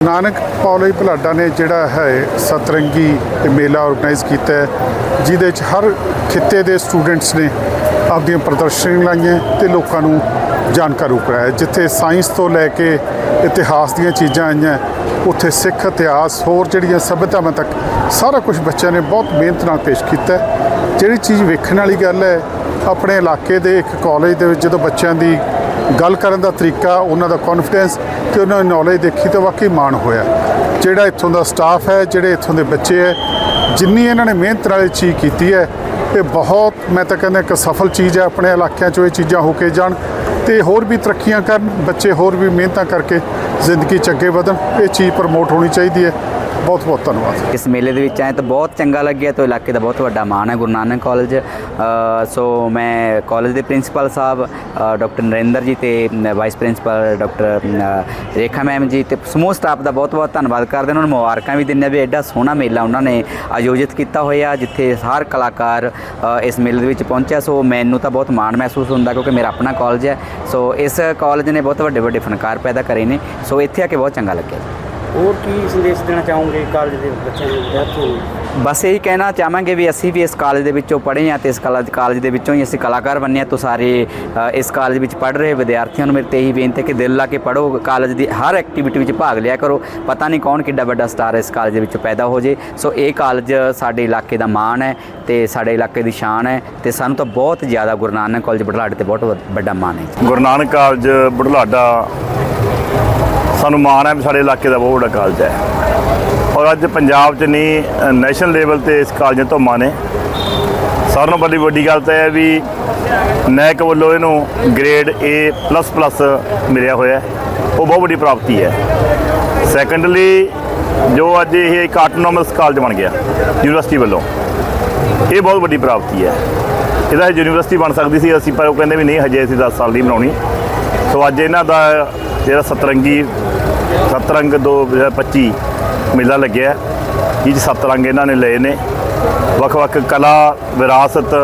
Nanak college ਭਲਾਡਾ ਨੇ ਜਿਹੜਾ ਹੈ ਸਤਰੰਗੀ ਮੇਲਾ ਆਰਗੇਨਾਈਜ਼ ਕੀਤਾ ਹੈ, ਜਿਹਦੇ ਚ ਹਰ ਖਿੱਤੇ ਦੇ ਸਟੂਡੈਂਟਸ ਨੇ ਆਪਣੀਆਂ ਪ੍ਰਦਰਸ਼ਨੀਆਂ ਲਾਈਆਂ ਤੇ ਲੋਕਾਂ ਨੂੰ ਜਾਣਕਾਰੂ ਕਰਾਇਆ ਜਿੱਥੇ ਸਾਇੰਸ ਤੋਂ ਲੈ ਕੇ ਇਤਿਹਾਸ ਦੀਆਂ ਚੀਜ਼ਾਂ ਆਈਆਂ, ਉੱਥੇ ਸਿੱਖ, ਇਤਿਹਾਸ, ਹੋਰ ਜਿਹੜੀਆਂ ਸਭਿਅਤਾਵਾਂ ਤੱਕ ਸਾਰਾ ਕੁਝ ਬੱਚਿਆਂ ਨੇ ਬਹੁਤ ਮਿਹਨਤ ਨਾਲ ਪੇਸ਼ ਕੀਤਾ ਜਿਹੜੀ ਚੀਜ਼ ਵੇਖਣ ਵਾਲੀ ਗੱਲ ਹੈ, ਆਪਣੇ ਇਲਾਕੇ ਦੇ ਇੱਕ ਕਾਲਜ ਦੇ ਵਿੱਚ ਜਦੋਂ ਬੱਚਿਆਂ ਦੀ ਗੱਲ ਕਰਨ ਦਾ ਤਰੀਕਾ, ਉਹਨਾਂ ਦਾ ਕੌਨਫੀਡੈਂਸ ਤੇ ਉਹਨਾਂ ਦੀ ਨੌਲੇਜ ਦੇਖੀ ਤਾਂ ਵਾਕਈ ਮਾਣ ਹੋਇਆ। ਜਿਹੜਾ ਇੱਥੋਂ ਦਾ ਸਟਾਫ ਹੈ, ਜਿਹੜੇ ਇੱਥੋਂ ਦੇ ਬੱਚੇ ਹੈ, ਜਿੰਨੀ ਇਹਨਾਂ ਨੇ ਮਿਹਨਤ ਨਾਲ ਇਹ ਚੀਜ਼ ਕੀਤੀ ਹੈ, ਇਹ ਬਹੁਤ, ਮੈਂ ਤਾਂ ਕਹਿੰਦਾ ਇੱਕ ਸਫਲ ਚੀਜ਼ ਹੈ ਆਪਣੇ ਇਲਾਕਿਆਂ 'ਚੋਂ ਇਹ ਚੀਜ਼ਾਂ ਹੋ ਕੇ ਜਾਣ ਤੇ ਹੋਰ ਵੀ ਤਰੱਕੀਆਂ ਕਰਨ, ਬੱਚੇ ਹੋਰ ਵੀ ਮਿਹਨਤਾਂ ਕਰਕੇ ਜ਼ਿੰਦਗੀ 'ਚ ਅੱਗੇ ਵਧਣ, ਇਹ ਚੀਜ਼ ਪ੍ਰਮੋਟ ਹੋਣੀ ਚਾਹੀਦੀ ਹੈ। ਬਹੁਤ ਬਹੁਤ ਧੰਨਵਾਦ। ਇਸ ਮੇਲੇ ਦੇ ਵਿੱਚ ਆਏ ਤਾਂ ਬਹੁਤ ਚੰਗਾ ਲੱਗਿਆ ਤੇ ਇਲਾਕੇ ਦਾ ਬਹੁਤ ਵੱਡਾ ਮਾਣ ਹੈ ਗੁਰੂ ਨਾਨਕ ਕਾਲਜ ਸੋ ਮੈਂ ਕਾਲਜ ਦੇ ਪ੍ਰਿੰਸੀਪਲ ਸਾਹਿਬ ਅ, ਡਾਕਟਰ ਨਰਿੰਦਰ ਜੀ ਤੇ vice principal doctor Rekha ma'am ji ਤੇ ਸਮੂਹ ਸਟਾਫ ਦਾ ਬਹੁਤ ਬਹੁਤ ਧੰਨਵਾਦ ਕਰਦੇ ਉਹਨਾਂ ਨੂੰ ਮੁਬਾਰਕਾਂ ਵੀ ਦਿੰਦੇ ਹਾਂ ਵੀ ਐਡਾ ਸੋਹਣਾ ਮੇਲਾ ਉਹਨਾਂ ਨੇ ਆਯੋਜਿਤ ਕੀਤਾ ਹੋਇਆ ਜਿੱਥੇ ਹਰ ਕਲਾਕਾਰ ਇਸ ਮੇਲੇ ਦੇ ਵਿੱਚ ਪਹੁੰਚਿਆ। ਸੋ ਮੈਨੂੰ ਤਾਂ ਬਹੁਤ ਮਾਣ ਮਹਿਸੂਸ ਹੁੰਦਾ ਕਿਉਂਕਿ ਮੇਰਾ ਆਪਣਾ ਕਾਲਜ ਹੈ। ਸੋ ਇਸ ਕਾਲਜ ਨੇ ਬਹੁਤ ਵੱਡੇ ਵੱਡੇ ਫਨਕਾਰ ਪੈਦਾ ਕਰੇ ਨੇ। ਸੋ ਇੱਥੇ ਆ ਕੇ ਬਹੁਤ ਚੰਗਾ ਲੱਗਿਆ। ਹੋਰ ਕੀ ਸੰਦੇਸ਼ ਦੇਣਾ ਚਾਹੋਗੇ ਕਾਲਜ ਦੇ ਬੱਚਿਆਂ ਨੂੰ ਵਿਦਿਆਰਥੀਆਂ ਨੂੰ? ਬਸ ਇਹੀ ਕਹਿਣਾ ਚਾਹਾਂਗੇ ਵੀ ਅਸੀਂ ਵੀ ਇਸ ਕਾਲਜ ਦੇ ਵਿੱਚੋਂ ਪੜ੍ਹੇ ਹਾਂ ਤੇ ਇਸ ਕਾਲਜ ਕਾਲਜ ਦੇ ਵਿੱਚੋਂ ਹੀ ਅਸੀਂ ਕਲਾਕਾਰ ਬੰਨੇ ਹਾਂ। ਤੋਂ ਸਾਰੇ ਅ, ਇਸ ਕਾਲਜ ਵਿੱਚ ਪੜ੍ਹ ਰਹੇ ਵਿਦਿਆਰਥੀਆਂ ਨੂੰ ਮੇਰੇ ਤੇ ਇਹੀ ਬੇਨਤੀ ਹੈ ਕਿ ਦਿਲ ਲਾ ਕੇ ਪੜ੍ਹੋ ਕਾਲਜ ਦੀ ਹਰ ਐਕਟੀਵਿਟੀ ਵਿੱਚ ਭਾਗ ਲਿਆ ਕਰੋ। ਪਤਾ ਨਹੀਂ ਕੌਣ ਕਿੱਡਾ ਵੱਡਾ ਸਟਾਰ ਇਸ ਕਾਲਜ ਦੇ ਵਿੱਚ ਪੈਦਾ ਹੋ ਜੇ। ਸੋ ਇਹ ਕਾਲਜ ਸਾਡੇ ਇਲਾਕੇ ਦਾ ਮਾਣ ਹੈ ਤੇ ਸਾਡੇ ਇਲਾਕੇ ਦੀ ਸ਼ਾਨ ਹੈ ਤੇ ਸਾਨੂੰ ਤਾਂ ਬਹੁਤ ਜ਼ਿਆਦਾ ਗੁਰੂ ਨਾਨਕ ਕਾਲਜ ਬੜਲਾਡੇ ਤੇ ਬਹੁਤ ਵ- ਵੱਡਾ ਮਾਣ ਹੈ। ਗੁਰੂ ਨਾਨਕ ਕਾਲਜ ਬੁਢਲਾਡਾ ਸਾਨੂੰ ਮਾਣ ਹੈ ਵੀ ਸਾਡੇ ਇਲਾਕੇ ਦਾ ਬਹੁਤ ਵੱਡਾ ਕਾਲਜ ਹੈ। ਔਰ ਅੱਜ ਪੰਜਾਬ 'ਚ ਨਹੀਂ ਨੈਸ਼ਨਲ ਲੈਵਲ ਤੇ ਇਸ ਕਾਲਜ ਤੋਂ ਮਾਣੇ ਸਾਰਿਆਂ ਨਾਲੋਂ ਵੱਡੀ ਵੱਡੀ ਗੱਲ ਤਾਂ ਇਹ ਹੈ ਵੀ ਨੈਕ ਵੱਲੋਂ ਇਹਨੂੰ ਗ੍ਰੇਡ A++ ਮਿਲਿਆ ਹੋਇਆ ਉਹ ਬਹੁਤ ਵੱਡੀ ਪ੍ਰਾਪਤੀ ਹੈ। ਸੈਕੰਡਲੀ ਜੋ ਅੱਜ ਇਹ ਇੱਕ ਆਟੋਨੋਮਸ ਕਾਲਜ ਬਣ ਗਿਆ ਯੂਨੀਵਰਸਿਟੀ ਵੱਲੋਂ, ਇਹ ਬਹੁਤ ਵੱਡੀ ਪ੍ਰਾਪਤੀ ਹੈ। ਇਹਦਾ ਇਹ ਯੂਨੀਵਰਸਿਟੀ ਬਣ ਸਕਦੀ ਸੀ, ਅਸੀਂ ਪਰ ਉਹ ਕਹਿੰਦੇ ਵੀ ਨਹੀਂ, ਹਜੇ ਅਸੀਂ 10 ਸਾਲ ਦੀ ਬਣਾਉਣੀ। ਸੋ ਅੱਜ ਇਹਨਾਂ ਦਾ ਜਿਹੜਾ ਸਤਰੰਗੀ, ਸਤਰੰਗ 2025 ਮੇਲਾ ਲੱਗਿਆ ਜਿਹ 'ਚ ਸਤਰੰਗ ਇਹਨਾਂ ਨੇ ਲਏ ਨੇ। ਵੱਖ-ਵੱਖ ਕਲਾ, ਵਿਰਾਸਤ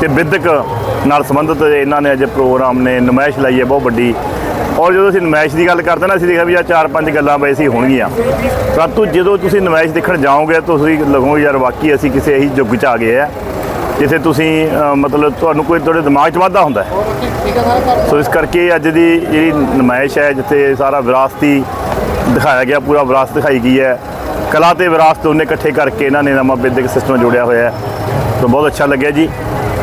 ਤੇ ਵਿਦਿਅਕ ਨਾਲ ਸੰਬੰਧਿਤ ਇਹਨਾਂ ਨੇ ਅਜੇ ਪ੍ਰੋਗਰਾਮ ਨੇ ਨੁਮਾਇਸ਼ ਲਾਈ ਹੈ, ਬਹੁਤ ਵੱਡੀ। ਔਰ ਜਦੋਂ ਅਸੀਂ ਨੁਮਾਇਸ਼ ਦੀ ਗੱਲ ਕਰਦੇ ਨਾ, ਅਸੀਂ ਦੇਖਿਆ ਵੀ ਆ ਚਾਰ ਪੰਜ ਗੱਲਾਂ ਬਈ ਵੈਸੀ ਹੋਣਗੀਆਂ। ਪਰੰਤੂ ਜਦੋਂ ਤੁਸੀਂ ਨੁਮਾਇਸ਼ ਦੇਖਣ ਜਾਓਗੇ, ਤੁਸੀਂ ਲੱਗੋਗੇ ਯਾਰ, ਵਾਕਈ ਅਸੀਂ ਕਿਸੇ ਇਹੀ ਯੁੱਗ 'ਚ ਆ ਗਏ ਆ ਜਿੱਥੇ ਤੁਸੀਂ ਮਤਲਬ ਤੁਹਾਨੂੰ ਕੋਈ ਤੁਹਾਡੇ ਦਿਮਾਗ 'ਚ ਵਾਧਾ ਹੁੰਦਾ ਹੈ। ਸੋ ਇਸ ਕਰਕੇ ਅੱਜ ਦੀ ਜਿਹੜੀ ਨੁਮਾਇਸ਼ ਹੈ ਜਿੱਥੇ ਸਾਰਾ ਵਿਰਾਸਤੀ ਦਿਖਾਇਆ ਗਿਆ ਪੂਰਾ ਵਿਰਾਸਤ ਦਿਖਾਈ ਗਈ ਹੈ ਕਲਾ ਤੇ ਵਿਰਾਸਤ ਦੋਨੇ ਇਕੱਠੇ ਕਰਕੇ ਇਹਨਾਂ ਨੇ ਨਵਾਂ ਵਿਦਿਅਕ ਸਿਸਟਮ ਜੋੜਿਆ ਹੋਇਆ ਹੈ। ਸੋ ਬਹੁਤ ਅੱਛਾ ਲੱਗਿਆ ਜੀ।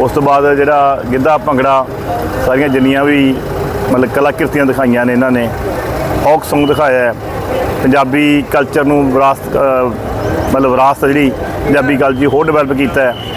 ਉਸ ਤੋਂ ਬਾਅਦ ਜਿਹੜਾ ਗਿੱਧਾ ਭੰਗੜਾ ਸਾਰੀਆਂ ਜਿੰਨੀਆਂ ਵੀ ਮਤਲਬ ਕਲਾਕ੍ਰਿਤੀਆਂ ਦਿਖਾਈਆਂ ਨੇ ਇਹਨਾਂ ਨੇ ਫੋਕ Song ਦਿਖਾਇਆ ਹੈ। ਪੰਜਾਬੀ ਕਲਚਰ ਨੂੰ ਵਿਰਾਸਤ ਮਤਲਬ ਵਿਰਾਸਤ ਜਿਹੜੀ ਪੰਜਾਬੀ ਕਲਚਰ ਹੋਰ ਡਿਵੈਲਪ ਕੀਤਾ ਹੈ।